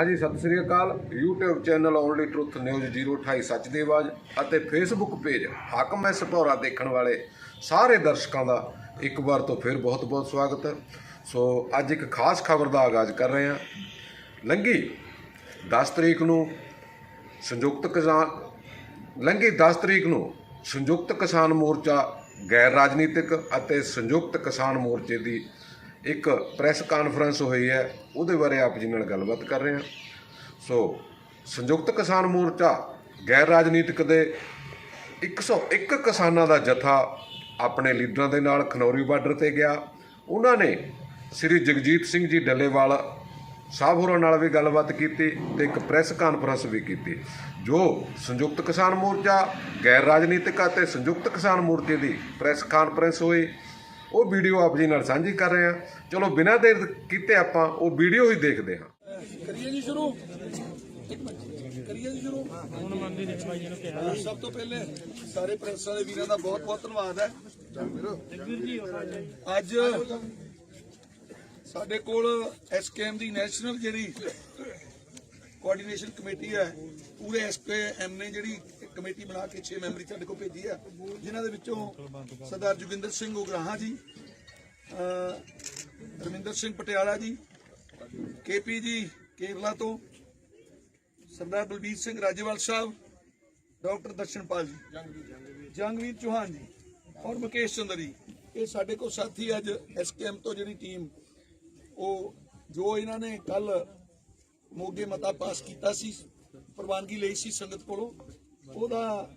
ਹਾਂਜੀ, Sat Sri Akal. YouTube channel only truth news 028 ਸੱਚ ਦੀ ਆਵਾਜ਼ ਅਤੇ Facebook page Hakam S Bhaura ਦੇਖਣ ਵਾਲੇ ਸਾਰੇ ਦਰਸ਼ਕਾਂ ਦਾ ਇੱਕ ਵਾਰ ਤੋਂ ਫਿਰ ਬਹੁਤ-ਬਹੁਤ ਸਵਾਗਤ ਸੋ ਅੱਜ ਇੱਕ ਖਾਸ ਖਬਰ ਦਾ ਆਗਾਜ਼ ਕਰ ਰਹੇ ਹਾਂ। ਲੰਗੀ 10 ਤਰੀਕ ਨੂੰ ਸੰਯੁਕਤ ਕਿਸਾਨ ਲੰਘੀ 10 ਤਰੀਕ ਨੂੰ ਸੰਯੁਕਤ ਕਿਸਾਨ ਮੋਰਚਾ ਗੈਰ ਰਾਜਨੀਤਿਕ ਅਤੇ ਸੰਯੁਕਤ ਕਿਸਾਨ ਮੋਰਚੇ ਦੀ ਇੱਕ ਪ੍ਰੈਸ ਕਾਨਫਰੰਸ ਹੋਈ ਹੈ, ਉਹਦੇ ਬਾਰੇ ਆਪ ਜੀ ਨਾਲ ਗੱਲਬਾਤ ਕਰ ਰਹੇ ਹਾਂ। ਸੋ, ਸੰਯੁਕਤ ਕਿਸਾਨ ਮੋਰਚਾ ਗੈਰ ਰਾਜਨੀਤਿਕ ਦੇ 101 ਕਿਸਾਨਾਂ ਦਾ ਜਥਾ ਆਪਣੇ ਲੀਡਰਾਂ ਦੇ ਨਾਲ ਖਨੌਰੀ ਬਾਰਡਰ ਤੇ ਗਿਆ। ਉਹਨਾਂ ਨੇ ਸ੍ਰੀ ਜਗਜੀਤ ਸਿੰਘ ਜੀ ਡੱਲੇਵਾਲ ਸਾਹਿਬ ਹੋਰਾਂ ਨਾਲ ਵੀ ਗੱਲਬਾਤ ਕੀਤੀ ਤੇ ਇੱਕ ਪ੍ਰੈਸ ਕਾਨਫਰੰਸ ਵੀ ਕੀਤੀ। ਜੋ ਸੰਯੁਕਤ ਕਿਸਾਨ ਮੋਰਚਾ ਗੈਰ ਰਾਜਨੀਤਿਕ ਅਤੇ ਸੰਯੁਕਤ ਕਿਸਾਨ ਮੋਰਚੇ ਦੀ ਪ੍ਰੈਸ ਕਾਨਫਰੰਸ ਹੋਈ ਉਹ ਵੀਡੀਓ ਆਪ ਜੀ ਨਾਲ ਸਾਂਝੀ ਕਰ ਰਹੇ ਹਾਂ। ਚਲੋ, ਬਿਨਾਂ ਦੇਰ ਕੀਤੇ ਆਪਾਂ ਉਹ ਵੀਡੀਓ ਹੀ ਦੇਖਦੇ ਹਾਂ। ਕਰੀਏ ਜੀ ਸ਼ੁਰੂ। ਕਰੀਏ ਜੀ ਸ਼ੁਰੂ। ਹੁਣ ਮੰਨਦੇ ਨੇ ਭਾਈ ਨੂੰ ਕਿਹਾ ਸਭ ਤੋਂ ਪਹਿਲੇ ਸਾਰੇ ਪ੍ਰੈਸ ਵਾਲੇ ਵੀਰਾਂ ਦਾ ਬਹੁਤ ਬਹੁਤ ਧੰਨਵਾਦ ਹੈ। ਅੱਜ ਸਾਡੇ ਕੋਲ ਐਸਕੇਐਮ ਦੀ ਨੈਸ਼ਨਲ ਜਿਹੜੀ ਕੋਆਰਡੀਨੇਸ਼ਨ ਕਮੇਟੀ ਹੈ, ਪੂਰੇ ਐਸਕੇਐਮ ਨੇ ਜਿਹੜੀ ਕਮੇਟੀ ਬਣਾ ਕੇ 6 ਮੈਂਬਰੀ ਸਾਡੇ ਕੋਲ ਭੇਜੀ ਹੈ ਜਿਨ੍ਹਾਂ ਦੇ ਵਿੱਚੋਂ ਸਰਦਾਰ ਜੋਗਿੰਦਰ ਸਿੰਘ ਉਗਰਾਹਾਂ ਜੀ ਰਮਿੰਦਰ ਸਿੰਘ ਪਟਿਆਲਾ ਜੀ ਕੇਪੀ ਜੀ ਕੇਰਲਾ ਤੋਂ, ਸਰਦਾਰ ਬਲਬੀਰ ਸਿੰਘ ਰਾਜੇਵਾਲ ਸਾਹਿਬ, ਡਾਕਟਰ ਦਰਸ਼ਨਪਾਲ ਜੀ ਜੰਗਵੀਰ ਚੌਹਾਨ ਜੀ ਔਰ ਮੁਕੇਸ਼ ਚੰਦਰ ਜੀ। ਇਹ ਸਾਡੇ ਕੋਲ ਸਾਥੀ ਅੱਜ ਐਸਕੇਐਮ ਤੋਂ ਜਿਹੜੀ ਟੀਮ, ਉਹ ਜੋ ਇਹਨਾਂ ਨੇ ਕੱਲ ਮੋਗੇ ਮਤਾ ਪਾਸ ਕੀਤਾ ਸੀ, ਪ੍ਰਵਾਨਗੀ ਲਈ ਸੀ ਸੰਗਤ ਕੋਲੋਂ ਉਹਦਾ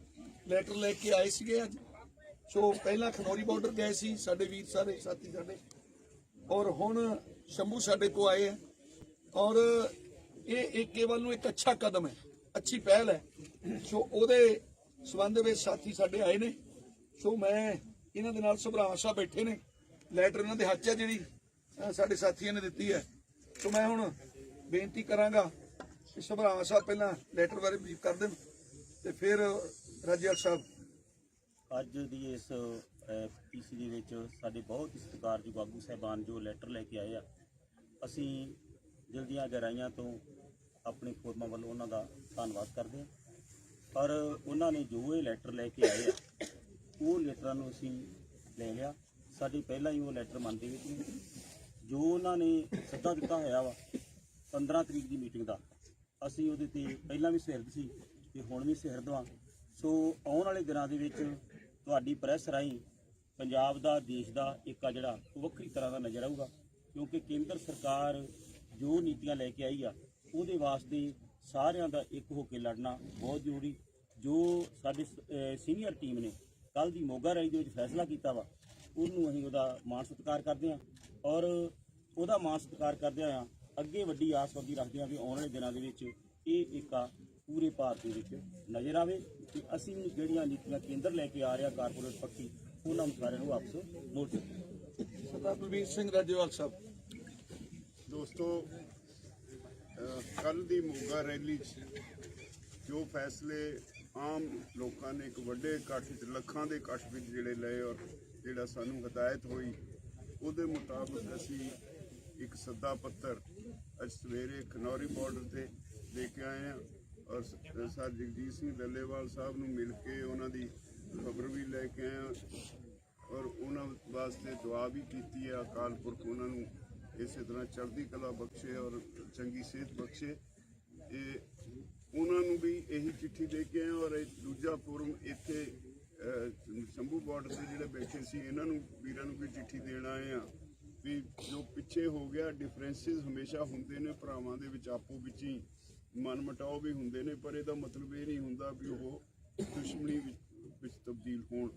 ਲੈਟਰ ਲੈ ਕੇ ਆਏ ਸੀਗੇ ਅੱਜ। ਸੋ ਪਹਿਲਾਂ ਖਨੌਰੀ ਬਾਰਡਰ ਗਏ ਸੀ, ਸਾਡੇ ਵੀਰ ਸਾਰੇ, ਸਾਥੀ ਸਾਡੇ। ਔਰ ਹੁਣ ਸ਼ੰਭੂ ਸਾਡੇ ਕੋ ਆਏ ਹੈ ਔਰ ਇਹ ਇੱਕ ਕੇਵਲ ਨੂੰ ਇੱਕ ਅੱਛਾ ਕਦਮ ਹੈ, ਅੱਛੀ ਪਹਿਲ ਹੈ। ਸੋ ਉਹਦੇ ਸਬੰਧ ਵਿੱਚ ਸਾਥੀ ਸਾਡੇ ਆਏ ਨੇ। ਸੋ ਮੈਂ ਇਹਨਾਂ ਦੇ ਨਾਲ ਸੁਭਰਾਵਾਂ ਸਾਹਿਬ ਬੈਠੇ ਨੇ। ਲੈਟਰ ਇਹਨਾਂ ਦੇ ਹੱਥ 'ਚ ਹੈ ਜਿਹੜੀ ਸਾਡੇ ਸਾਥੀਆਂ ਨੇ ਦਿੱਤੀ ਹੈ। ਸੋ ਮੈਂ ਹੁਣ ਬੇਨਤੀ ਕਰਾਂਗਾ ਕਿ ਸੁਭਰਾਵਾਂ ਸਾਹਿਬ ਪਹਿਲਾਂ ਲੈਟਰ ਬਾਰੇ ਬਰੀਫ ਕਰ ਦੇਣ। ਤੇ ਫਿਰ ਰਾਜੇਵਾਲ ਸਾਹਿਬ। ਅੱਜ ਦੀ ਇਸ ਪੀਸੀ ਦੇ ਵਿੱਚ ਸਾਡੇ ਬਹੁਤ ਹੀ ਸਤਿਕਾਰਯੋਗ ਆਗੂ ਸਾਹਿਬਾਨ ਜੋ ਲੈਟਰ ਲੈ ਕੇ ਆਏ ਆ, ਅਸੀਂ ਦਿਲ ਦੀਆਂ ਗਹਿਰਾਈਆਂ ਤੋਂ ਆਪਣੀ ਫੋਰਮਾਂ ਵੱਲੋਂ ਉਹਨਾਂ ਦਾ ਧੰਨਵਾਦ ਕਰਦੇ ਹਾਂ। ਪਰ ਉਹਨਾਂ ਨੇ ਜੋ ਇਹ ਲੈਟਰ ਲੈ ਕੇ ਆਏ ਆ, ਉਹ ਲੈਟਰਾਂ ਨੂੰ ਅਸੀਂ ਲੈ ਲਿਆ। ਸਾਡੀ ਪਹਿਲਾਂ ਹੀ ਉਹ ਲੈਟਰ ਮੰਨਦੇ ਦੇ ਵਿੱਚ ਜੋ ਉਹਨਾਂ ਨੇ ਸੱਦਾ ਦਿੱਤਾ ਹੋਇਆ ਵਾ 15 ਤਰੀਕ ਦੀ ਮੀਟਿੰਗ ਦਾ, ਅਸੀਂ ਉਹਦੇ ਤੇ ਪਹਿਲਾਂ ਵੀ ਸਿਰਦ ਸੀ ਤੇ ਹੁਣ ਵੀ ਸਿਰਦ ਵਾਂ ਸੋ ਆਉਣ ਵਾਲੇ ਦਿਨਾਂ ਦੇ ਵਿੱਚ ਤੁਹਾਡੀ ਪ੍ਰੈਸ ਰਾਹੀਂ ਪੰਜਾਬ ਦਾ, ਦੇਸ਼ ਦਾ ਇੱਕ ਆ ਜਿਹੜਾ ਉਹ ਵੱਖਰੀ ਤਰ੍ਹਾਂ ਦਾ ਨਜ਼ਰ ਆਊਗਾ। ਕਿਉਂਕਿ ਕੇਂਦਰ ਸਰਕਾਰ ਜੋ ਨੀਤੀਆਂ ਲੈ ਕੇ ਆਈ ਆ, ਉਹਦੇ ਵਾਸਤੇ ਸਾਰਿਆਂ ਦਾ ਇੱਕ ਹੋ ਕੇ ਲੜਨਾ ਬਹੁਤ ਜ਼ਰੂਰੀ। ਜੋ ਸਾਡੀ ਸੀਨੀਅਰ ਟੀਮ ਨੇ ਕੱਲ ਦੀ ਮੋਗਾ ਰਾਈ ਦੇ ਵਿੱਚ ਫੈਸਲਾ ਕੀਤਾ ਵਾ, ਉਹਨੂੰ ਅਸੀਂ ਉਹਦਾ ਮਾਣ ਸਤਿਕਾਰ ਕਰਦੇ ਹਾਂ। ਔਰ ਉਹਦਾ ਮਾਣ ਸਤਿਕਾਰ ਕਰਦੇ ਆ ਅੱਗੇ ਵੱਡੀ ਆਸ ਵਰਗੀ ਰੱਖਦੇ ਹਾਂ ਵੀ ਆਉਣ ਵਾਲੇ ਦਿਨਾਂ ਦੇ ਵਿੱਚ ਇਹ ਏਕਾ ਪੂਰੇ ਭਾਰਤ ਦੇ ਵਿੱਚ ਨਜ਼ਰ ਆਵੇ ਤੇ ਅਸੀਂ ਜਿਹੜੀਆਂ ਨੀਤੀਆਂ ਕੇਂਦਰ ਲੈ ਕੇ ਆ ਰਿਹਾ ਕਾਰਪੋਰੇਟ ਪੱਖੀ ਉਹਨਾਂ ਨੂੰ ਸਾਰਿਆਂ ਨੂੰ ਵਾਪਸ ਮੋੜ ਸਰਦਾਰ ਬਲਬੀਰ ਸਿੰਘ ਰਾਜੇਵਾਲ ਸਾਹਿਬ। ਦੋਸਤੋ ਕੱਲ ਦੀ ਮੋਗਾ ਰੈਲੀ 'ਚ ਜੋ ਫੈਸਲੇ ਆਮ ਲੋਕਾਂ ਨੇ ਇੱਕ ਵੱਡੇ ਇਕੱਠ 'ਚ ਲੱਖਾਂ ਦੇ ਇਕੱਠ ਵਿੱਚ ਜਿਹੜੇ ਲਏ ਔਰ ਜਿਹੜਾ ਸਾਨੂੰ ਹਦਾਇਤ ਹੋਈ ਉਹਦੇ ਮੁਤਾਬਕ ਅਸੀਂ ਇੱਕ ਸੱਦਾ ਪੱਤਰ ਅੱਜ ਸਵੇਰੇ ਖਨੌਰੀ ਬਾਰਡਰ ਤੇ ਦੇ ਕੇ ਆਏ ਹਾਂ। ਔਰ ਸਰ ਜਗਜੀਤ ਸਿੰਘ ਡੱਲੇਵਾਲ ਸਾਹਿਬ ਨੂੰ ਮਿਲ ਕੇ ਉਹਨਾਂ ਦੀ ਖਬਰ ਵੀ ਲੈ ਕੇ ਆਇਆ ਔਰ ਉਹਨਾਂ ਵਾਸਤੇ ਦੁਆ ਵੀ ਕੀਤੀ ਹੈ ਅਕਾਲ ਪੁਰਖ ਉਹਨਾਂ ਨੂੰ ਇਸੇ ਤਰ੍ਹਾਂ ਚੜ੍ਹਦੀ ਕਲਾ ਬਖਸ਼ੇ ਔਰ ਚੰਗੀ ਸਿਹਤ ਬਖਸ਼ੇ। ਇਹ ਉਹਨਾਂ ਨੂੰ ਵੀ ਇਹੀ ਚਿੱਠੀ ਦੇ ਕੇ ਆਏ ਔਰ ਇਹ ਦੂਜਾ ਫੋਰਮ ਇੱਥੇ ਸ਼ੰਭੂ ਬਾਰਡਰ ਤੇ ਜਿਹੜੇ ਬੈਠੇ ਸੀ, ਇਹਨਾਂ ਨੂੰ ਵੀਰਾਂ ਨੂੰ ਵੀ ਚਿੱਠੀ ਦੇਣ ਆਏ ਆ ਵੀ ਜੋ ਪਿੱਛੇ ਹੋ ਗਿਆ ਡਿਫਰੈਂਸਿਸ ਹਮੇਸ਼ਾ ਹੁੰਦੇ ਨੇ, ਭਰਾਵਾਂ ਦੇ ਵਿੱਚ ਆਪੋ ਵਿੱਚ ਹੀ ਮਨਮਟਾਓ ਵੀ ਹੁੰਦੇ ਨੇ, ਪਰ ਇਹਦਾ ਮਤਲਬ ਇਹ ਨਹੀਂ ਹੁੰਦਾ ਵੀ ਉਹ ਦੁਸ਼ਮਣੀ ਵਿੱਚ ਵਿੱਚ ਤਬਦੀਲ ਹੋਣ।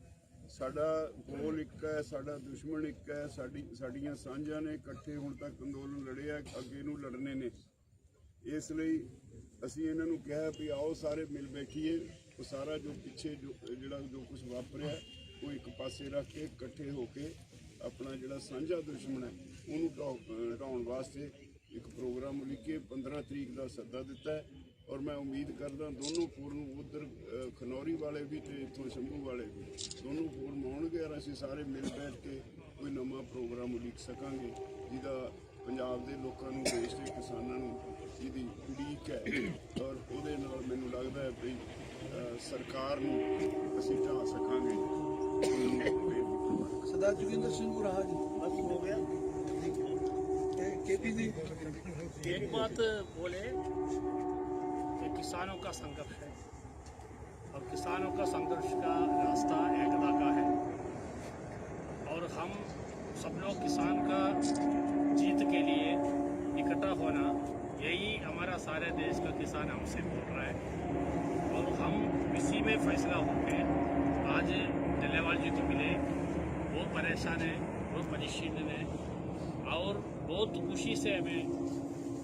ਸਾਡਾ ਗੋਲ ਇੱਕ ਹੈ, ਸਾਡਾ ਦੁਸ਼ਮਣ ਇੱਕ ਹੈ, ਸਾਡੀ, ਸਾਡੀਆਂ ਸਾਂਝਾਂ ਨੇ ਇਕੱਠੇ ਹੁਣ ਤੱਕ ਅੰਦੋਲਨ ਲੜਿਆ, ਅੱਗੇ ਨੂੰ ਲੜਨੇ ਨੇ। ਇਸ ਲਈ ਅਸੀਂ ਇਹਨਾਂ ਨੂੰ ਕਿਹਾ ਵੀ ਆਓ ਸਾਰੇ ਮਿਲ ਬੈਠੀਏ, ਉਹ ਸਾਰਾ ਜੋ ਪਿੱਛੇ ਜੋ, ਜਿਹੜਾ ਜੋ ਕੁਝ ਵਾਪਰਿਆ, ਉਹ ਇੱਕ ਪਾਸੇ ਰੱਖ ਕੇ, ਇਕੱਠੇ ਹੋ ਕੇ ਆਪਣਾ ਜਿਹੜਾ ਸਾਂਝਾ ਦੁਸ਼ਮਣ ਹੈ, ਉਹਨੂੰ ਢਾਉ- ਅਹ ਵਾਸਤੇ ਇੱਕ ਪ੍ਰੋਗਰਾਮ ਉਲੀਕੇ 15 ਤਰੀਕ ਦਾ ਸੱਦਾ ਦਿੱਤਾ ਔਰ ਮੈਂ ਉਮੀਦ ਕਰਦਾ ਦੋਨੋਂ ਫੋਰਮ ਉਧਰ ਖਨੌਰੀ ਵਾਲੇ ਵੀ ਤੇ ਇੱਥੋਂ ਸ਼ੰਭੂ ਵਾਲੇ ਵੀ। ਦੋਨੋਂ ਫੋਰਮ ਆਉਣਗੇ ਔਰ ਅਸੀਂ ਸਾਰੇ ਮਿਲ ਬੈਠ ਕੇ ਕੋਈ ਨਵਾਂ ਪ੍ਰੋਗਰਾਮ ਉਲੀਕ ਸਕਾਂਗੇ ਜਿਹਦਾ ਪੰਜਾਬ ਦੇ ਲੋਕਾਂ ਨੂੰ ਦੇਸ਼ ਦੇ ਕਿਸਾਨਾਂ ਨੂੰ ਜਿਹਦੀ ਉਡੀਕ ਹੈ। ਔਰ ਉਹਦੇ ਨਾਲ ਮੈਨੂੰ ਲੱਗਦਾ ਹੈ ਵੀ ਸਰਕਾਰ ਨੂੰ ਅਸੀਂ ਢਾ ਸਕਾਂਗੇ। ਸਰਦਾਰ ਜੋਗਿੰਦਰ ਸਿੰਘ ਉਰਾਹ ਜੀ एक बात बोले कि किसानों का संघर्ष है और किसानों का संघर्ष का रास्ता एकता का है। और हम सब लोग किसान का जीत के लिए इकट्ठा होना, यही हमारा सारे देश का किसान हमसे बोल रहा है। और हम इसी में फैसला होकर आज डलेवाल जी को मिले बहुत परेशान है बहुत परेशान है। और बहुत खुशी से हमें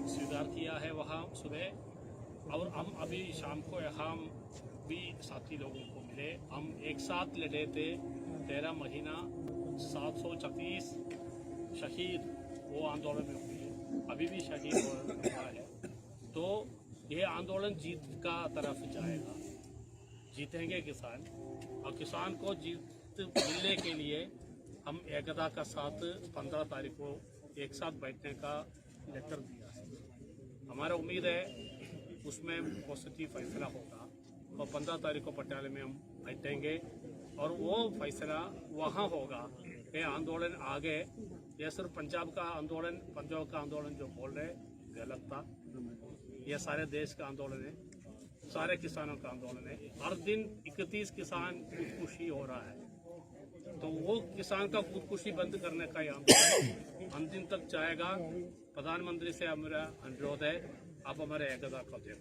स्वीकार किया है वहाँ सुबह। और हम अभी शाम को हम भी साथी लोगों को मिले। हम एक साथ लड़े थे तेरह महीना, सात सौ छत्तीस शहीद वो आंदोलन में हुए। अभी भी शहीद हो रहा है। तो ये आंदोलन जीत का तरफ़ जाएगा। जीतेंगे किसान। और किसान को जीत मिलने के लिए हम एकता का साथ पंद्रह तारीख को एक साथ बैठने का लेटर दिया। है हमारा उम्मीद है उसमें पॉजिटिव फैसला होगा और पंद्रह तारीख को पटियाले में हम बैठेंगे और वो फैसला वहाँ होगा। ये आंदोलन आगे, ये सिर्फ़ पंजाब का आंदोलन, पंजाब का आंदोलन जो बोल रहे गलत था। ये सारे देश का आंदोलन है, सारे किसानों का आंदोलन है। हर दिन इकतीस किसान खुदकुशी हो रहा है। तो वो किसान का खुदकुशी बंद करने का ये आंदोलन अंतिम तक जाएगा प्रधानमंत्री से हमारा अनुरोध है आप हमारे एकता को दे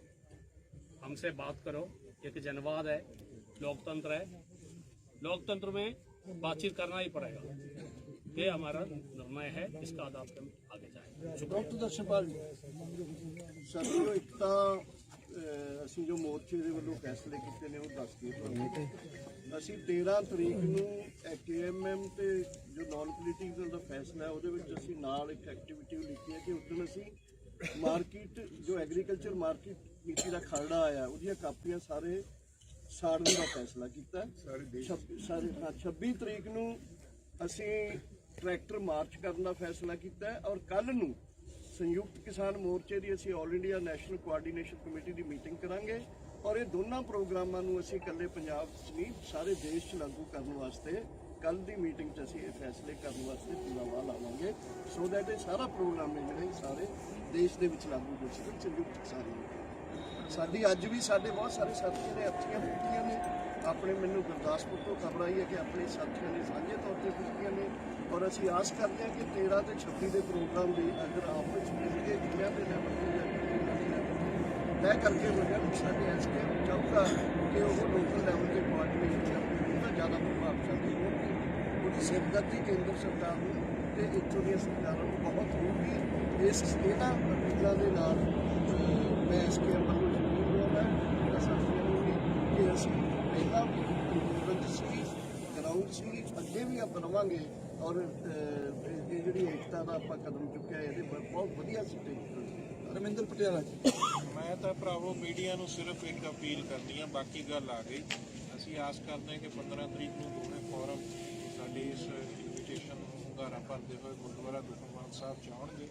हमसे बात करो एक जनवाद है लोकतंत्र है लोकतंत्र में बातचीत करना ही पड़ेगा ये हमारा निर्णय है इसका आधार पे हम आगे जाएंगे डॉक्टर दर्शनपाल जी ਸਾਡੀਓ ਇੱਕ ਤਾਂ ਅਹ, ਅਸੀਂ ਜੋ ਮੋਰਚੇ ਦੇ ਵੱਲੋਂ ਫੈਸਲੇ ਕੀਤੇ ਨੇ ਉਹ ਦੱਸ ਦਈਏ ਤੁਹਾਨੂੰ ਅਸੀਂ 13 ਤਰੀਕ ਨੂੰ ਕੇਐਮਐਮ ਤੇ ਜੋ ਨਾਨ ਪੋਲੀਟੀਕਲ ਦਾ ਫੈਸਲਾ ਹੈ ਉਹਦੇ ਵਿੱਚ ਅਸੀਂ ਨਾਲ ਇੱਕ ਐਕਟੀਵਿਟੀ ਲਿਖੀ ਹੈ ਕਿ ਉਸ ਦਿਨ ਅਸੀਂ ਮਾਰਕੀਟ ਜੋ ਐਗਰੀਕਲਚਰ ਮਾਰਕੀਟ ਨੀਤੀ ਦਾ ਖਰੜਾ ਆਇਆ ਉਹਦੀਆਂ ਕਾਪੀਆਂ ਸਾਰੇ ਸਾੜਨ ਦਾ ਫੈਸਲਾ ਕੀਤਾ ਸਾਰੇ ਦੇਸ਼ ਛੱਬੀ- ਸਾਰੇ ਹਾਂ, 26 ਤਰੀਕ ਨੂੰ ਅਸੀਂ ਟਰੈਕਟਰ ਮਾਰਚ ਕਰਨ ਦਾ ਫੈਸਲਾ ਕੀਤਾ ਔਰ ਕੱਲ ਨੂੰ ਸੰਯੁਕਤ ਕਿਸਾਨ ਮੋਰਚੇ ਦੀ ਅਸੀਂ all India national coordination committee ਦੀ ਮੀਟਿੰਗ ਕਰਾਂਗੇ। ਔਰ ਇਹ ਦੋਨਾਂ ਪ੍ਰੋਗਰਾਮਾਂ ਨੂੰ ਅਸੀਂ ਇਕੱਲੇ ਪੰਜਾਬ 'ਚ ਨਹੀਂ, ਸਾਰੇ ਦੇਸ਼ 'ਚ ਲਾਗੂ ਕਰਨ ਵਾਸਤੇ ਕੱਲ ਦੀ ਮੀਟਿੰਗ 'ਚ ਅਸੀਂ ਇਹ ਫੈਸਲੇ ਕਰਨ ਵਾਸਤੇ ਪੂਰਾ ਵਾਹ ਲਾਵਾਂਗੇ। ਸੋ ਦੈਟ ਇਹ ਸਾਰਾ ਪ੍ਰੋਗਰਾਮ ਹੈ ਜਿਹੜਾ ਸਾਰੇ ਦੇਸ਼ ਦੇ ਵਿੱਚ ਲਾਗੂ ਹੋ ਸਕੇ ਸੰਯੁਕਤ ਕਿਸਾਨ ਸਾਡੀ ਅੱਜ ਵੀ ਸਾਡੇ ਬਹੁਤ ਸਾਰੇ ਸਾਥੀਆਂ ਨੇ ਅੱਛੀਆਂ ਪੁੱਟੀਆਂ ਨੇ। ਆਪਣੇ ਮੈਨੂੰ ਗੁਰਦਾਸਪੁਰ ਤੋਂ ਖਬਰ ਆਈ ਹੈ ਕਿ ਆਪਣੇ ਸਾਥੀਆਂ ਨੇ ਸਾਂਝੇ ਤੌਰ ਤੇ ਪੁੱਟੀਆਂ ਨੇ। ਔਰ ਅਸੀਂ ਆਸ ਕਰਦੇ ਹਾਂ ਕਿ 13 ਤੇ 26 ਦੇ ਪ੍ਰੋਗਰਾਮ ਦੀ ਅਗਰ ਆਪਸ ਵਿੱਚ ਮਿਲ ਕੇ ਜ਼ਿਲ੍ਹਿਆਂ ਦੇ ਲੈਵਲ ਤੇ ਜਾਂ ਜ਼ਿਲ੍ਹਿਆਂ ਦੇ level ਤੇ ਤੈਅ ਕਰਕੇ ਹੋ ਜਾਣ ਸਾਡੇ ਐਸਕੇ ਚਾਹੂਗਾ ਕਿ ਉਹ ਲੋਕਲ ਲੈਵਲ ਤੇ ਕੋਆਰਡੀਨੇਸ਼ਨ ਜਾਂ ਉਹਦਾ ਜ਼ਿਆਦਾ ਪ੍ਰਭਾਵਸ਼ਾਲੀ ਹੋਣਗੇ ਉਹਦੀ ਸਿਰਦਰਦੀ ਕੇਂਦਰ ਸਰਕਾਰ ਨੂੰ ਤੇ ਇੱਥੋਂ ਦੀਆਂ ਸਰਕਾਰਾਂ ਨੂੰ ਬਹੁਤ ਹੋਊਗੀ ਇਸ ਇਹਨਾਂ ਅਪੀਲਾਂ ਦੇ ਨਾਲ ਮੈਂ ਇਸ ਕੇ ਵੱਲੋਂ ਜ਼ਰੂਰ ਬੋਲਦਾ ਜਿਹੜਾ ਸਾਥੀਆਂ ਕਿ ਅਸੀਂ ਪਹਿਲਾਂ ਵੀ ਅੰਦੋਲਨ ਸੀ ਗਰਾਊਂਡ ਸੀ ਅੱਗੇ ਵੀ ਆਪਾਂ ਰਵਾਂਗੇ ਔਰ ਅਹ, ਇਹ ਜਿਹੜੀ ਏਕਤਾ ਦਾ ਆਪਾਂ ਕਦਮ ਚੁੱਕਿਆ ਇਹਦੇ ਬਹੁਤ ਵਧੀਆ ਸਟੇਜ ਰਮਿੰਦਰ ਪਟਿਆਲਾ ਜੀ। ਮੈਂ ਤਾਂ ਭਰਾਵੋ, ਮੀਡੀਆ ਨੂੰ ਸਿਰਫ ਇੱਕ ਅਪੀਲ ਕਰਦੀ ਆ, ਬਾਕੀ ਗੱਲ ਆ ਗਈ। ਅਸੀਂ ਆਸ ਕਰਦੇ ਹਾਂ ਕਿ 15 ਤਰੀਕ ਨੂੰ ਦੋਵੇਂ ਫੋਰਮ ਸਾਡੀ ਇਸ ਇਨਵੀਟੇਸ਼ਨ ਨੂੰ ਹੁੰਗਾਰਾ ਭਰਦੇ ਹੋਏ ਗੁਰਦੁਆਰਾ ਦੁਖਨਵਾਨ ਸਾਹਿਬ ਚਾਹਣਗੇ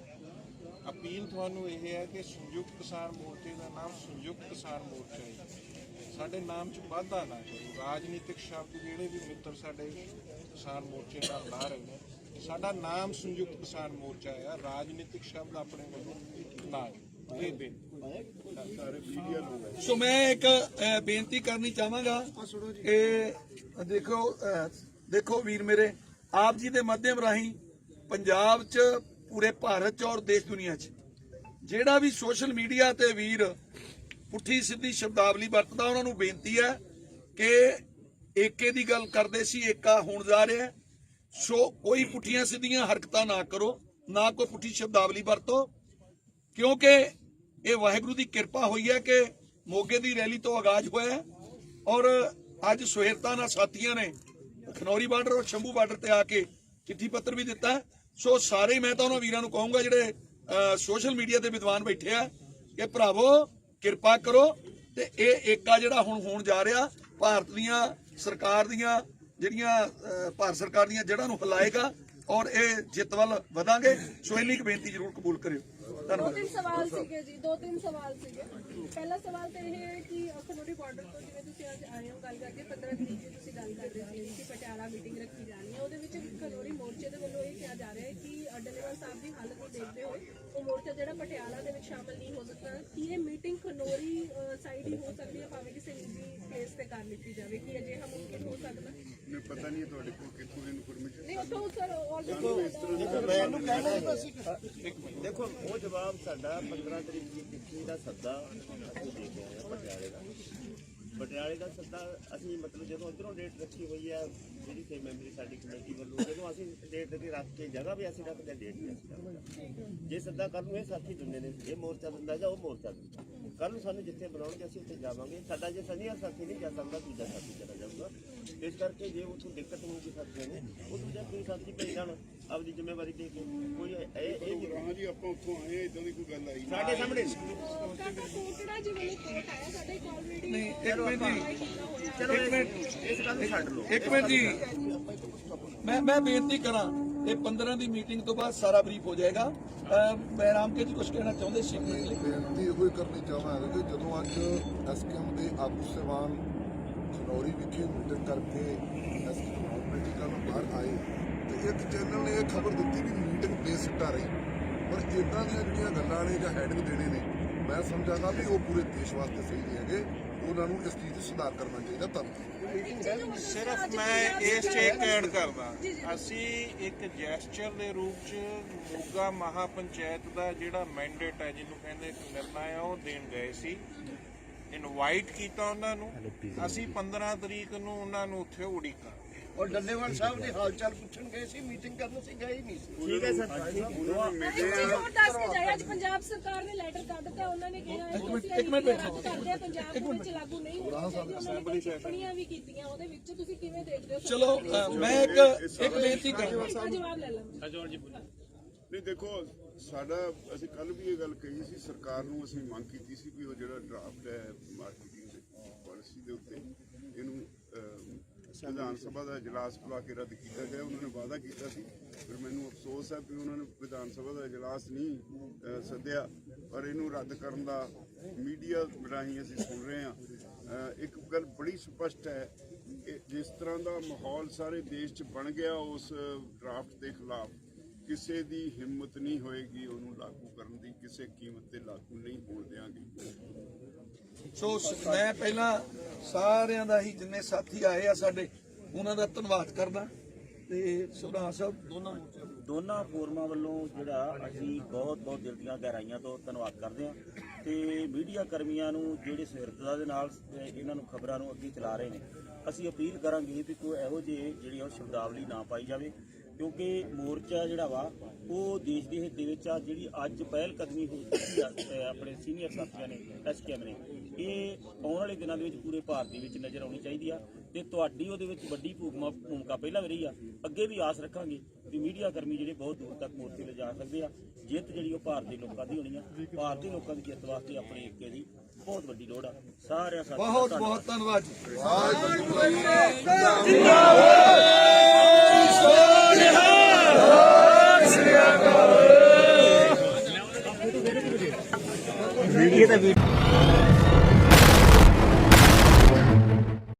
ਅਪੀਲ ਤੁਹਾਨੂੰ ਇਹ ਹੈ ਕਿ ਸੰਯੁਕਤ ਕਿਸਾਨ ਮੋਰਚੇ ਦਾ ਨਾਮ ਸੰਯੁਕਤ ਕਿਸਾਨ ਮੋਰਚਾ ਹੈ ਸਾਡੇ ਨਾਮ 'ਚ ਵਾਧਾ ਨਾ ਕਰੋ। ਰਾਜਨੀਤਿਕ ਸ਼ਬਦ ਜਿਹੜੇ ਵੀ ਮਿੱਤਰ ਸਾਡੇ ਕਿਸਾਨ ਮੋਰਚੇ ਨਾਲ ਲਾ ਰਹੇ ਨੇ, ਸਾਡਾ ਨਾਮ ਸੰਯੁਕਤ ਕਿਸਾਨ ਮੋਰਚਾ ਹੈ ਰਾਜਨੀਤਿਕ ਸ਼ਬਦ ਆਪਣੇ ਵੱਲੋਂ ਨਾ ਇਹ ਸੋ ਮੈਂ ਇੱਕ ਅਹ, ਬੇਨਤੀ ਕਰਨੀ ਚਾਹਾਂਗਾ ਇਹ ਦੇਖੋ ਅਹ, ਦੇਖੋ ਵੀਰ ਮੇਰੇ ਆਪ ਜੀ ਦੇ ਮਾਧਿਅਮ ਰਾਹੀਂ ਪੰਜਾਬ 'ਚ ਪੂਰੇ ਭਾਰਤ 'ਚ ਔਰ ਦੇਸ਼ ਦੁਨੀਆ 'ਚ ਜਿਹੜਾ ਵੀ ਸੋਸ਼ਲ ਮੀਡੀਆ ਤੇ ਵੀਰ ਪੁੱਠੀ ਸਿੱਧੀ ਸ਼ਬਦਾਵਲੀ ਵਰਤਦਾ ਉਹਨਾਂ ਨੂੰ ਬੇਨਤੀ ਹੈ ਕਿ ਏਕੇ ਦੀ ਗੱਲ ਕਰਦੇ ਸੀ ਏਕਾ ਹੋਣ ਜਾ ਰਿਹਾ ਹੈ। ਸੋ ਕੋਈ ਪੁੱਠੀਆਂ ਸਿੱਧੀਆਂ ਹਰਕਤਾਂ ਨਾ ਕਰੋ ਨਾ ਕੋਈ ਪੁੱਠੀ ਸ਼ਬਦਾਵਲੀ ਵਰਤੋ ਕਿਉਂਕਿ ਇਹ ਵਾਹਿਗੁਰੂ ਦੀ ਕਿਰਪਾ ਹੋਈ ਹੈ ਕਿ ਮੋਗੇ ਦੀ ਰੈਲੀ ਤੋਂ ਆਗਾਜ਼ ਹੋਇਆ ਔਰ ਅੱਜ ਸੁਹਿਰਤਾ ਨਾਲ ਸਾਥੀਆਂ ਨੇ ਖਨੌਰੀ ਬਾਰਡਰ ਔਰ ਸ਼ੰਭੂ ਬਾਰਡਰ ਤੇ ਆ ਕੇ ਚਿੱਠੀ ਪੱਤਰ ਵੀ ਦਿੱਤਾ ਸੋ ਸਾਰੇ ਮੈਂ ਤਾਂ ਉਹਨਾਂ ਵੀਰਾਂ ਨੂੰ ਕਹੂੰਗਾ ਜਿਹੜੇ ਸੋਸ਼ਲ ਮੀਡੀਆ ਤੇ ਵਿਦਵਾਨ ਬੈਠੇ ਆ ਕਿ ਭਰਾਵੋ, ਕਿਰਪਾ ਕਰੋ ਤੇ ਇਹ ਏਕਾ ਜਿਹੜਾ ਹੁਣ ਹੋਣ ਜਾ ਰਿਹਾ, ਭਾਰਤ ਦੀਆਂ ਸਰਕਾਰ ਦੀਆਂ ਜਿਹੜੀਆਂ ਭਾਰਤ ਸਰਕਾਰ ਦੀਆਂ ਜੜ੍ਹਾਂ ਨੂੰ ਹਿਲਾਏਗਾ ਔਰ ਇਹ ਜਿੱਤ ਵੱਲ ਵਧਾਂਗੇ। ਸੋ ਇੰਨੀ ਕੁ ਬੇਨਤੀ ਜ਼ਰੂਰ ਕਬੂਲ ਕਰਿਓ। ਦੋ ਤਿੰਨ ਸਵਾਲ ਸੀਗੇ ਜੀ, ਦੋ ਤਿੰਨ ਸਵਾਲ ਸੀਗੇ। ਪਹਿਲਾ ਸਵਾਲ ਤਾਂ ਇਹ ਹੈ ਕਿ ਅਖਨੋਰੀ ਬਾਰਡਰ ਤੋਂ ਜਿਵੇਂ ਤੁਸੀਂ ਅੱਜ ਆਏ ਹੋ, ਗੱਲ ਕਰਕੇ 15 ਤਰੀਕ ਦੀ ਤੁਸੀਂ ਗੱਲ ਕਰ ਰਹੇ ਸੀ ਕਿ ਪਟਿਆਲਾ ਮੀਟਿੰਗ ਰੱਖੀ ਜਾਣੀ ਹੈ। ਉਹਦੇ ਵਿੱਚ ਖਨੋਰੀ ਮੋਰਚੇ ਦੇ ਵੱਲੋਂ ਇਹ ਕਿਹਾ ਜਾ ਰਿਹਾ ਹੈ ਕਿ ਡੱਲੇਵਾਲ ਸਾਹਿਬ ਦੀ ਹਾਲਤ ਨੂੰ ਦੇਖਦੇ ਹੋਏ ਉਹ ਮੋਰਚਾ ਜਿਹੜਾ ਪਟਿਆਲਾ ਦੇ ਵਿੱਚ ਸ਼ਾਮਲ ਨਹੀਂ ਹੋ ਸਕਦਾ। ਕੀ ਇਹ ਮੀਟਿੰਗ ਖਨੋਰੀ ਸਾਈਡ ਹੀ ਹੋ ਸਕਦੀ ਹੈ, ਭਾਵੇਂ ਕਿਸੇ ਨਿੱਜੀ ਪਲੇਸ ਤੇ ਕਰ ਲਿੱਤੀ ਜਾਵੇ, ਕਿ ਅਜਿਹਾ ਮੁਮਕਿਨ ਮੈਨੂੰ ਪਤਾ ਨਹੀਂ ਤੁਹਾਡੇ ਕੋਲ ਕਿੱਥੋਂ ਇਨਫੋਰਮੇਸ਼ਨ ਨਹੀਂ ਉੱਥੋਂ ਸਰ ਆਲਰੇਡੀ ਦੇਖੋ ਉਹ ਜਵਾਬ ਸਾਡਾ 15 ਤਰੀਕ ਦੀ ਚਿੱਠੀ ਦਾ ਸੱਦਾ ਅਸੀਂ ਦੇ ਕੇ ਆਏ ਹਾਂ ਪਟਿਆਲੇ ਦਾ। ਪਟਿਆਲੇ ਦਾ ਸੱਦਾ ਅਸੀਂ ਮਤਲਬ ਜਦੋਂ ਉਧਰੋਂ ਡੇਟ ਰੱਖੀ ਹੋਈ ਹੈ ਜਿਹੜੀ ਸੇ ਮੈਂਬਰੀ ਸਾਡੀ ਕਮੇਟੀ ਵੱਲੋਂ ਜਦੋਂ ਅਸੀਂ ਡੇਟ ਦੇ ਰੱਖ ਕੇ ਜਗ੍ਹਾ ਵੀ ਅਸੀਂ ਰੱਖਦੇ ਡੇਟ ਵੀ ਅਸੀਂ ਰੱਖਦੇ ਜੇ ਸੱਦਾ ਕੱਲ ਨੂੰ ਇਹ ਸਾਥੀ ਦਿੰਦੇ ਨੇ ਇਹ ਮੋਰਚਾ ਦਿੰਦਾ ਜਾਂ ਉਹ ਮੋਰਚਾ ਦਿੰਦਾ। ਕੱਲ ਨੂੰ ਸਾਨੂੰ ਜਿੱਥੇ ਬੁਲਾਉਣਗੇ ਅਸੀਂ ਉੱਥੇ ਜਾਵਾਂਗੇ। ਸਾਡਾ ਜੇ ਸਨੀਅਰ ਸਾਥੀ ਨਹੀਂ ਜਾ ਸਕਦਾ ਦੂਜਾ ਸਾਥੀ ਚਲਾ ਜਾਊਗਾ। ਇਸ ਕਰਕੇ ਜੇ ਉੱਥੋਂ ਦਿੱਕਤ ਹੋਊਗੀ ਸਾਥੀਆਂ ਨੇ ਉਹ ਦੂਜਾ ਕੋਈ ਸਾਥੀ ਭੇਜ ਜਾਣ ਆਪਦੀ ਜ਼ਿੰਮੇਵਾਰੀ ਦੇ ਕੇ। ਕੋਈ ਇਹ ਇਹ ਹਾਂ ਜੀ ਆਪਾਂ ਉੱਥੋਂ ਆਏ ਇਦਾਂ ਦੀ ਕੋਈ ਗੱਲ ਆਈ ਨਹੀਂ। ਸਾਡੇ ਸਾਹਮਣੇ ਕੋਟੜਾ ਜੀ ਵੱਲੋਂ ਕੋਟ ਆਇਆ ਸਾਡੇ ਇੱਕ ਆਲਰੇਡੀ ਨਹੀਂ ਇੱਕ ਮਿੰਟ ਜੀ। ਚਲੋ ਇੱਕ ਮਿੰਟ। ਇਸ ਗੱਲ ਨੂੰ ਛੱਡ ਲਓ। ਇੱਕ ਮਿੰਟ ਜੀ। ਮੈਂ ਮੈਂ ਬੇਨਤੀ ਕਰਾਂ ਇਹ 15 ਦੀ ਮੀਟਿੰਗ ਤੋਂ ਬਾਅਦ ਸਾਰਾ ਬਰੀਫ ਹੋ ਜਾਏਗਾ। ਮੈਂ ਰਾਮ ਕੇ ਜੀ ਕੁਝ ਕਹਿਣਾ ਚਾਹੁੰਦੇ ਸੀ? ਇੱਕ ਬੇਨਤੀ ਇਹੋ ਕਰਨੀ ਚਾਹਾਂਗਾ ਕਿ ਜਦੋਂ ਅੱਜ ਐਸਕੇਐਮ ਦੇ ਆਗੂ ਸੇਵਾਨ ਖਨੌਰੀ ਵਿਖੇ ਮੀਟਿੰਗ ਕਰਕੇ ਐਸਕੇਐਮ ਪੋਲੀਟੀਕਲ ਬਾਹਰ ਆਏ, ਤੇ ਇੱਕ ਚੈਨਲ ਨੇ ਇਹ ਖਬਰ ਦਿੱਤੀ ਵੀ ਮੀਟਿੰਗ ਬੇਸਿੱਟਾ ਰਹੀ। ਪਰ ਇਦਾਂ ਦੀਆਂ ਜਿਹੜੀਆਂ ਗੱਲਾਂ ਨੇ ਜਾਂ ਹੈਡਿੰਗ ਦੇਣੇ ਨੇ, ਮੈਂ ਸਮਝਾਂਗਾ ਵੀ ਉਹ ਪੂਰੇ ਦੇਸ਼ ਵਾਸਤੇ ਸਹੀ ਨਹੀਂ ਹੈਗੇ। ਉਹਨਾਂ ਨੂੰ ਇਸ ਚੀਜ਼ 'ਚ ਸੁਧਾਰ ਕਰਨਾ ਚਾਹੀਦਾ, ਧੰਨਵਾਦ। ਸਿਰਫ ਮੈਂ ਇਸ 'ਚ ਇੱਕ ਐਡ ਕਰਦਾ। ਅਸੀਂ ਇੱਕ ਜੈਸਚਰ ਦੇ ਰੂਪ 'ਚ ਮੋਗਾ ਮਹਾ ਪੰਚਾਇਤ ਦਾ ਜਿਹੜਾ ਮੈਂਡੇਟ ਹੈ, ਜਿਹਨੂੰ ਕਹਿੰਦੇ ਇੱਕ ਨਿਰਣਾ ਹੈ ਉਹ ਦੇਣ ਗਏ ਸੀ। ਇਨਵਾਈਟ ਕੀਤਾ ਉਹਨਾਂ ਨੂੰ। ਅਸੀਂ 15 ਤਰੀਕ ਨੂੰ ਉਹਨਾਂ ਨੂੰ ਉੱਥੇ ਉਡੀਕਾਂ। ਔਰ ਡੱਲੇਵਾਲ ਸਾਹਿਬ ਦੇ ਹਾਲ ਚਾਲ ਪੁੱਛਣ ਗਏ ਸੀ ਮੀਟਿੰਗ ਕਰਨ ਸੀ ਗਏ ਹੀ ਨਹੀਂ ਸੀ। ਠੀਕ ਹੈ ਸਰ। ਇੱਕ ਚੀਜ਼ ਹੋਰ ਦੱਸ ਕੇ ਜਾਏ ਅੱਜ ਪੰਜਾਬ ਸਰਕਾਰ ਨੇ ਲੈਟਰ ਕੱਢ ਦਿੱਤਾ ਉਹਨਾਂ ਨੇ ਕਿਹਾ ਹੈ ਕਿ ਅਸੀਂ ਕਰਦੇ ਹਾਂ ਪੰਜਾਬ ਦੇ ਵਿੱਚ ਲਾਗੂ ਨਹੀਂ ਹੋਣੀ ਕੁਝ ਟਿੱਪਣੀਆਂ ਵੀ ਕੀਤੀਆਂ ਉਹਦੇ ਵਿੱਚ ਤੁਸੀਂ ਕਿਵੇਂ ਦੇਖਦੇ ਹੋ ਚਲੋ ਮੈਂ ਇੱਕ ਇੱਕ ਬੇਨਤੀ ਕਰਾਂ ਇੱਕ ਜਵਾਬ ਲੈ ਲਵਾਂ ਨਹੀਂ ਦੇਖੋ ਸਾਡਾ ਅਸੀਂ ਕੱਲ ਵੀ ਇਹ ਗੱਲ ਕਹੀ ਸੀ ਸਰਕਾਰ ਨੂੰ ਅਸੀਂ ਮੰਗ ਕੀਤੀ ਸੀ ਵੀ ਉਹ ਜਿਹੜਾ ਡਰਾਫਟ ਹੈ ਮਾਰਕੀਟਿੰਗ ਦੇ ਪਾਲਿਸੀ ਦੇ ਉੱਤੇ ਇਹਨੂੰ ਵਿਧਾਨ ਸਭਾ ਦਾ ਇਜਲਾਸ ਬੁਲਾ ਕੇ ਰੱਦ ਕੀਤਾ ਗਿਆ, ਉਹਨਾਂ ਨੇ ਵਾਅਦਾ ਕੀਤਾ ਸੀ। ਪਰ ਮੈਨੂੰ ਅਫਸੋਸ ਹੈ ਵੀ ਉਹਨਾਂ ਨੇ ਵਿਧਾਨ ਸਭਾ ਦਾ ਇਜਲਾਸ ਨਹੀਂ ਸੱਦਿਆ। ਪਰ ਇਹਨੂੰ ਰੱਦ ਕਰਨ ਦਾ ਮੀਡੀਆ ਰਾਹੀਂ ਅਸੀਂ ਸੁਣ ਰਹੇ ਹਾਂ। ਇੱਕ ਗੱਲ ਬੜੀ ਸਪਸ਼ਟ ਹੈ ਜਿਸ ਤਰ੍ਹਾਂ ਦਾ ਮਾਹੌਲ ਸਾਰੇ ਦੇਸ਼ 'ਚ ਬਣ ਗਿਆ, ਉਸ ਡਰਾਫਟ ਦੇ ਖਿਲਾਫ ਕਿਸੇ ਦੀ ਹਿੰਮਤ ਨਹੀਂ ਹੋਏਗੀ ਉਹਨੂੰ ਲਾਗੂ ਕਰਨ ਦੀ, ਕਿਸੇ ਕੀਮਤ ਤੇ ਲਾਗੂ ਨਹੀਂ ਹੋਣ ਦਿਆਂਗੇ। ਸੋ ਮੈਂ ਪਹਿਲਾਂ ਸਾਰਿਆਂ ਦਾ ਹੀ, ਜਿੰਨੇ ਸਾਥੀ ਆਏ ਆ ਸਾਡੇ ਉਹਨਾਂ ਦਾ ਧੰਨਵਾਦ ਕਰਦਾ ਤੇ ਸੁਭਾਨ ਸਾਹਿਬ, ਦੋਨਾਂ ਦੋਨਾਂ ਫੋਰਮਾਂ ਵੱਲੋਂ ਜਿਹੜਾ ਅਸੀਂ ਬਹੁਤ ਬਹੁਤ ਦਿਲ ਦੀਆਂ ਗਹਿਰਾਈਆਂ ਤੋਂ ਧੰਨਵਾਦ ਕਰਦੇ ਹਾਂ ਤੇ ਮੀਡੀਆ ਕਰਮੀਆਂ ਨੂੰ ਜਿਹੜੇ ਸਹਿਰਦਤਾ ਦੇ ਨਾਲ ਇਹਨਾਂ ਨੂੰ ਖਬਰਾਂ ਨੂੰ ਅੱਗੇ ਚਲਾ ਰਹੇ ਨੇ, ਅਸੀਂ ਅਪੀਲ ਕਰਾਂਗੇ ਵੀ ਕੋਈ ਇਹੋ ਜਿਹੇ ਜਿਹੜੀ ਉਹ ਸ਼ਬਦਾਵਲੀ ਨਾ ਪਾਈ ਜਾਵੇ, ਕਿਉਂਕਿ ਮੋਰਚਾ ਜਿਹੜਾ ਵਾ, ਉਹ ਦੇਸ਼ ਦੇ ਹਿੱਤ ਦੇ ਵਿੱਚ ਆ, ਜਿਹੜੀ ਅੱਜ ਪਹਿਲ ਕਦਮੀ ਹੋਈ ਕੀਤੀ ਆ ਆਪਣੇ ਸੀਨੀਅਰ ਸਾਥੀਆਂ ਨੇ ਐਸਕੇਐਮ ਨੇ, ਇਹ ਆਉਣ ਵਾਲੇ ਦਿਨਾਂ ਦੇ ਵਿੱਚ ਪੂਰੇ ਭਾਰਤ ਦੇ ਵਿੱਚ ਨਜ਼ਰ ਆਉਣੀ ਚਾਹੀਦੀ ਆ। ਤੇ ਤੁਹਾਡੀ ਉਹਦੇ ਵਿੱਚ ਵੱਡੀ ਭੂਮਿਕਾ ਭੂਮਿਕਾ ਪਹਿਲਾਂ ਵੀ ਰਹੀ ਆ ਅੱਗੇ ਵੀ ਆਸ ਰੱਖਾਂਗੇ ਵੀ ਮੀਡੀਆ ਕਰਮੀ ਜਿਹੜੇ ਬਹੁਤ ਦੂਰ ਤੱਕ ਮੋਰਚੇ ਲਿਜਾ ਸਕਦੇ ਆ ਜਿੱਤ ਜਿਹੜੀ ਉਹ ਭਾਰਤ ਲੋਕਾਂ ਦੀ ਹੋਣੀ ਆ ਭਾਰਤ ਲੋਕਾਂ ਦੀ ਜਿੱਤ ਵਾਸਤੇ ਆਪਣੇ ਏਕੇ ਦੀ ਬਹੁਤ ਵੱਡੀ ਲੋੜ ਆ। ਸਾਰਿਆਂ ਸਾਥੀਆਂ ਬਹੁਤ ਧੰਨਵਾਦ। ਬਹੁਤ ਧੰਨਵਾਦ। ਜੀ। ਇਹ ਤਾਂ